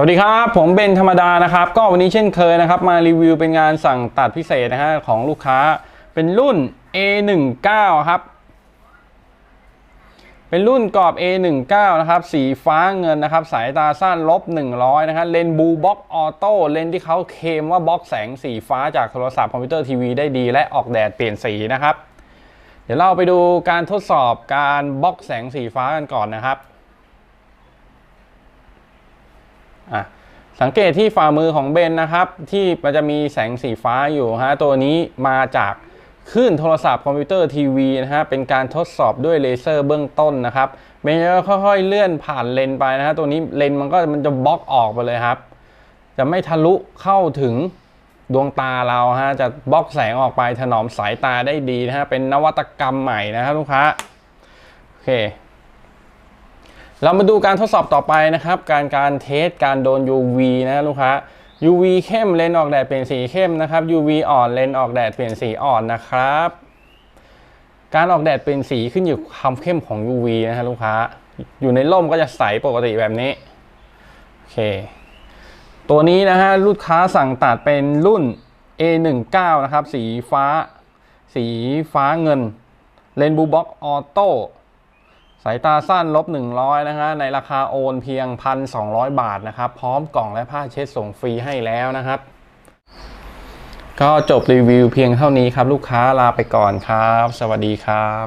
วัสดีครับ ผมเบนธรรมดานะครับ ก็วันนี้เช่นเคยนะครับ มารีวิวเป็นงานสั่งตัดพิเศษนะฮะของลูกค้าเป็นรุ่น A19 ครับ เป็นรุ่นกรอบ A19 นะครับ สีฟ้าเงินนะครับ สายตาสั้นลบ 100 นะครับเลนบูบ็อกออโต้เลนที่เขาเคมว่าบล็อกแสงสีฟ้าจากโทรศัพท์คอมพิวเตอร์ทีวีได้ดีและออกแดดเปลี่ยนสีนะครับ เดี๋ยวเราไปดูการทดสอบการบล็อกแสงสีฟ้ากันก่อนนะครับ อะสังเกตที่ฝ่ามือของเบนนะครับ ที่มันจะมีแสงสีฟ้าอยู่ฮะตัวนี้มาจากคลื่นโทรศัพท์คอมพิวเตอร์ทีวีนะฮะเป็นการทดสอบด้วยเลเซอร์เบื้องต้นนะครับเบนจะค่อยๆเลื่อนผ่านเลนไปนะฮะตัวนี้เลนมันก็มันจะบล็อกออกไปเลยครับ จะไม่ทะลุเข้าถึงดวงตาเราฮะจะบล็อกแสงออกไปถนอมสายตาได้ดีนะฮะเป็นนวัตกรรมใหม่นะครับลูกค้าโอเค เรามาดูการทดสอบต่อไปนะครับ การการเทสการโดน UV นะลูกค้า UV เข้มเลนออกแดดเปลี่ยนสีเข้มนะครับ UV อ่อนเลนออกแดดเปลี่ยนสีอ่อนนะครับ การออกแดดเปลี่ยนสีขึ้นอยู่ความเข้มของ UV นะฮะลูกค้า อยู่ในร่มก็จะใสปกติแบบนี้โอเค ตัวนี้นะฮะลูกค้าสั่งตัดเป็นรุ่น A19 นะครับ สีฟ้า สีฟ้าเงินเลนบูบ็อกออโต้ สายตาสั้นลบ 100 นะฮะในราคาโอนเพียง 1,200 บาทนะครับ พร้อมกล่องและผ้าเช็ดส่งฟรีให้แล้วนะครับ ก็จบรีวิวเพียงเท่านี้ครับ ลูกค้าลาไปก่อนครับ สวัสดีครับ